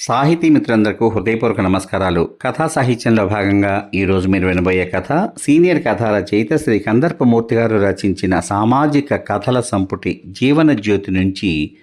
సాహితీ మిత్రులందరికీ హృదయపూర్వక నమస్కారాలు. కథా సాహిత్యంలో భాగంగా ఈరోజు మీరు వినబోయే కథ సీనియర్ కథ రచయిత శ్రీ కందర్పమూర్తి గారు రచించిన సామాజిక కథల సంపుటి జీవన జ్యోతి నుంచి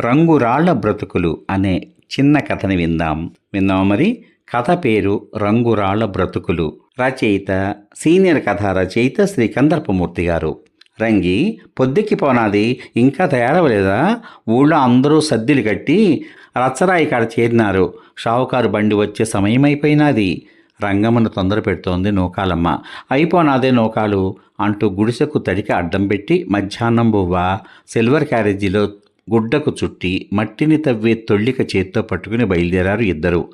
రంగురాళ్ళ బ్రతుకులు అనే చిన్న కథని విందాం. విందాం మరి? కథ పేరు రంగురాళ్ళ బ్రతుకులు. రచయిత సీనియర్ కథ రచయిత శ్రీ కందర్పమూర్తి గారు. రంగి పొద్దుకి పోనాది ఇంకా తయారవలేదా ఊళ్ళో అందరూ సద్దిలు కట్టి రచ్చరాయి కాడ చేరినారు. షావుకారు బండి వచ్చే సమయం అయిపోయినది రంగమ్మను తొందర పెడుతోంది నూకాలమ్మ. అయిపోనాదే నూకాలు అంటూ గుడిసెకు తడికి అడ్డం పెట్టి మధ్యాహ్నం బువ్వ? సిల్వర్ క్యారేజీలో గుడ్డకు చుట్టి మట్టిని తవ్వే తొళ్ళిక చేత్తో పట్టుకుని బయలుదేరారు ఇద్దరు.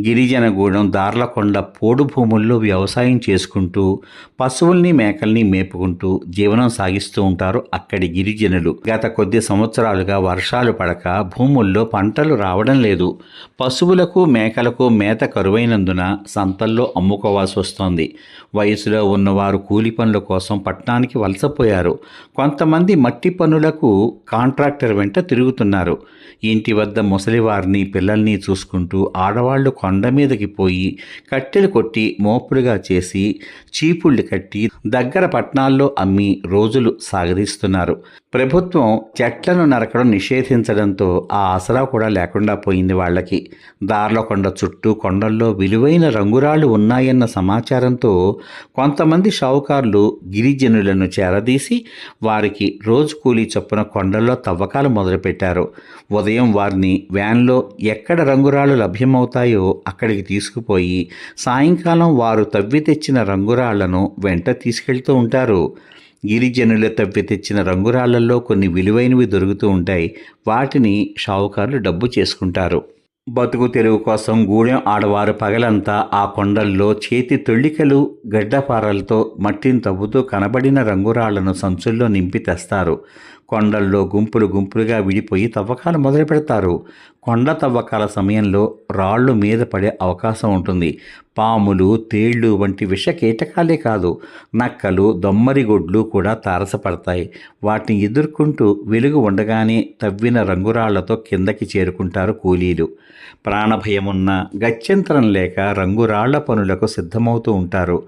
గిరిజనగూడెం దార్లకొండ పోడు భూముల్లో వ్యవసాయం చేసుకుంటూ పశువుల్ని మేకల్ని మేపుకుంటూ జీవనం సాగిస్తూ ఉంటారు అక్కడి గిరిజనులు. గత కొద్ది సంవత్సరాలుగా వర్షాలు పడక భూముల్లో పంటలు రావడం లేదు. పశువులకు మేకలకు మేత కరువైనందున సంతల్లో అమ్ముకోవాల్సి వస్తోంది. వయసులో ఉన్నవారు కూలి పనుల కోసం పట్టణానికి వలసపోయారు కొంతమంది మట్టి పనులకు కాంట్రాక్టర్ వెంట తిరుగుతున్నారు. ఇంటి వద్ద ముసలివారిని పిల్లల్ని చూసుకుంటూ ఆడవాళ్ళు కొండ మీదకి పోయి కట్టెలు కొట్టి మోపులుగా చేసి చీపుళ్ళు కట్టి దగ్గర పట్టణాల్లో అమ్మి రోజులు సాగదీస్తున్నారు. ప్రభుత్వం చెట్లను నరకడం నిషేధించడంతో ఆ ఆసరా కూడా లేకుండా పోయింది వాళ్ళకి దార్ల కొండ చుట్టూ కొండల్లో విలువైన రంగురాళ్ళు ఉన్నాయన్న సమాచారంతో కొంతమంది షావుకారులు గిరిజనులను చేరదీసి వారికి రోజు కూలీ చొప్పున కొండల్లో తవ్వకాలు మొదలుపెట్టారు. ఉదయం వారిని వ్యాన్లో ఎక్కడ రంగురాళ్ళు లభ్యమవుతాయో అక్కడికి తీసుకుపోయి సాయంకాలం వారు తవ్వి తెచ్చిన రంగురాళ్ళను వెంట తీసుకెళ్తూ ఉంటారు. గిరిజనులు తవ్వి తెచ్చిన రంగురాళ్ళలో కొన్ని విలువైనవి దొరుకుతూ ఉంటాయి. వాటిని షావుకారులు డబ్బు చేసుకుంటారు. బతుకు తెరువు కోసం గూడెం ఆడవారు పగలంతా ఆ కొండల్లో చేతి తొళ్ళికలు గడ్డపారలతో మట్టిని తవ్వుతూ కనబడిన రంగురాళ్ళను సంచుల్లో నింపి తెస్తారు. కొండల్లో గుంపులు గుంపులుగా విడిపోయి తవ్వకాలు మొదలు పెడతారు. కొండ తవ్వకాల సమయంలో రాళ్ళు మీద పడే అవకాశం ఉంటుంది. పాములు తేళ్ళు వంటి విష కీటకాలే కాదు నక్కలు దొమ్మరిగొడ్లు కూడా తారసపడతాయి. వాటిని ఎదుర్కొంటూ వెలుగు ఉండగానే తవ్విన రంగురాళ్ళతో కిందకి చేరుకుంటారు కూలీలు. ప్రాణభయమున్న గత్యంతరం లేక రంగురాళ్ళ పనులకు సిద్ధమవుతూ ఉంటారు.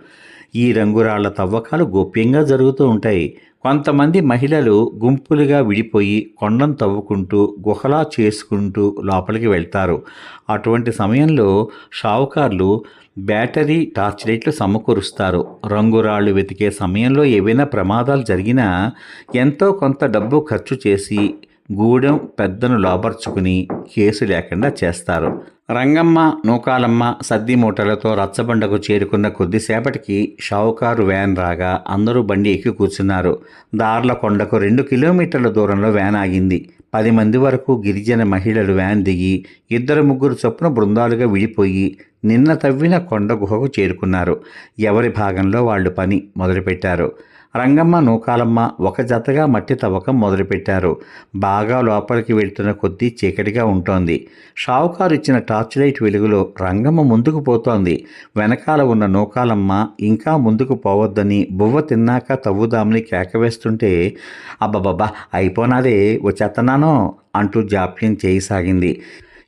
ఈ రంగురాళ్ళ తవ్వకాలు గోప్యంగా జరుగుతూ ఉంటాయి. కొంతమంది మహిళలు గుంపులుగా విడిపోయి కొండను తవ్వుకుంటూ గుహలా చేసుకుంటూ లోపలికి వెళ్తారు. అటువంటి సమయంలో షావుకార్లు బ్యాటరీ టార్చ్ లైట్లు సమకూరుస్తారు. రంగురాళ్ళు వెతికే సమయంలో ఏవైనా ప్రమాదాలు జరిగినా ఎంతో కొంత డబ్బు ఖర్చు చేసి గూడెం పెద్దను లోపరుచుకుని కేసు లేకుండా చేస్తారు. రంగమ్మ నూకాలమ్మ సద్ది మూటలతో రచ్చబండకు చేరుకున్న కొద్దిసేపటికి షావుకారు వ్యాన్ రాగా అందరూ బండి ఎక్కి కూర్చున్నారు. దార్ల కొండకు రెండు కిలోమీటర్ల దూరంలో వ్యాన్ ఆగింది. పది మంది వరకు గిరిజన మహిళలు వ్యాన్ దిగి ఇద్దరు ముగ్గురు చొప్పున బృందాలుగా విడిపోయి నిన్న తవ్విన కొండ గుహకు చేరుకున్నారు. ఎవరి భాగంలో వాళ్ళు పని మొదలుపెట్టారు. రంగమ్మ నూకాలమ్మ ఒక జతగా మట్టి తవ్వకం మొదలుపెట్టారు. బాగా లోపలికి వెళ్తున్న కొద్దీ చీకటిగా ఉంటోంది. షావుకారు ఇచ్చిన టార్చ్ లైట్ వెలుగులో రంగమ్మ ముందుకు పోతోంది. వెనకాల ఉన్న నూకాలమ్మ ఇంకా ముందుకు పోవద్దని బువ్వ తిన్నాక తవ్వుదామని కేకవేస్తుంటే అబ్బబ్బబ్బా అయిపోనాదే వచ్చేస్తున్నానో అంటూ జాప్యం చేయసాగింది.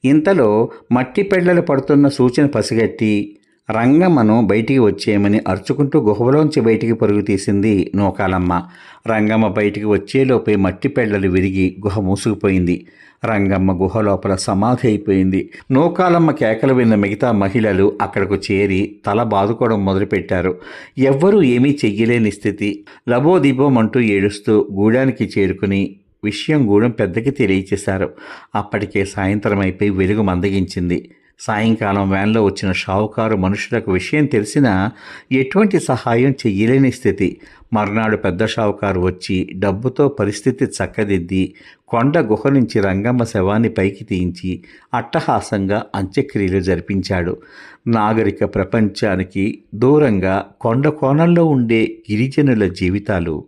ఇంతలో మట్టి పెళ్ళలు పడుతున్న సూచన పసిగట్టి రంగమ్మను బయటికి వచ్చేయమని అరుచుకుంటూ గుహలోంచి బయటికి పరుగు తీసింది నూకాలమ్మ. రంగమ్మ బయటికి వచ్చేలోపే మట్టి పెళ్ళలు విరిగి గుహ మూసుకుపోయింది. రంగమ్మ గుహ లోపల సమాధి అయిపోయింది. నూకాలమ్మ కేకలు విన్న మిగతా మహిళలు అక్కడకు చేరి తల బాదుకోవడం మొదలుపెట్టారు. ఎవ్వరూ ఏమీ చెయ్యలేని స్థితి. లబోదిబోం అంటూ ఏడుస్తూ గూడానికి చేరుకుని విషయం గూడెం పెద్దకి తెలియచేశారు. అప్పటికే సాయంత్రం అయిపోయి వెలుగు మందగించింది. సాయంకాలం వ్యాన్లో వచ్చిన షావుకారు మనుషులకు విషయం తెలిసినా ఎటువంటి సహాయం చెయ్యలేని స్థితి. మర్నాడు పెద్ద షావుకారు వచ్చి డబ్బుతో పరిస్థితి చక్కదిద్ది కొండ గుహ నుంచి రంగమ్మ శవాన్ని పైకి తీయించి అట్టహాసంగా అంత్యక్రియలు జరిపించాడు. నాగరిక ప్రపంచానికి దూరంగా కొండ కోణంలో ఉండే గిరిజనుల జీవితాలు.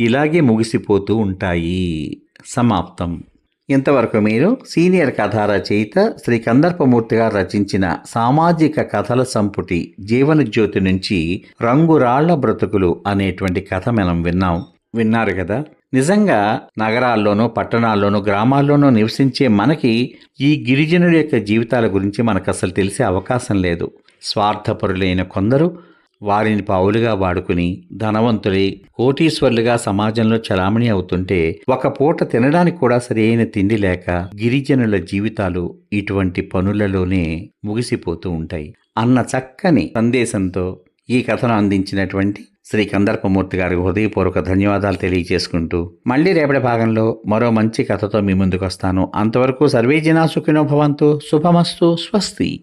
ఇలాగే ముగిసిపోతూ ఉంటాయి. సమాప్తం. ఇంతవరకు మీరు సీనియర్ కథా రచయిత శ్రీ కందర్పమూర్తి గారు రచించిన సామాజిక కథల సంపుటి జీవనజ్యోతి నుంచి రంగురాళ్ళ బ్రతుకులు అనేటువంటి కథ మనం విన్నాం. విన్నారు కదా? నిజంగా నగరాల్లోనూ పట్టణాల్లోనూ గ్రామాల్లోనూ నివసించే మనకి ఈ గిరిజనుల యొక్క జీవితాల గురించి మనకు అసలు తెలిసే అవకాశం లేదు. స్వార్థపరులైన కొందరు వారిని పావులుగా వాడుకుని ధనవంతులై కోటీశ్వర్లుగా సమాజంలో చలామణి అవుతుంటే ఒక పూట తినడానికి కూడా సరైన తిండి లేక గిరిజనుల జీవితాలు ఇటువంటి పనులలోనే ముగిసిపోతూ ఉంటాయి. అన్న చక్కని సందేశంతో ఈ కథను అందించినటువంటి శ్రీ కందర్పమూర్తి గారికి హృదయపూర్వక ధన్యవాదాలు తెలియజేసుకుంటూ మళ్ళీ రేపటి భాగంలో మరో మంచి కథతో మీ ముందుకు వస్తాను అంతవరకు సర్వే జనా సుఖినో భవంతు. శుభమస్తు. స్వస్తి.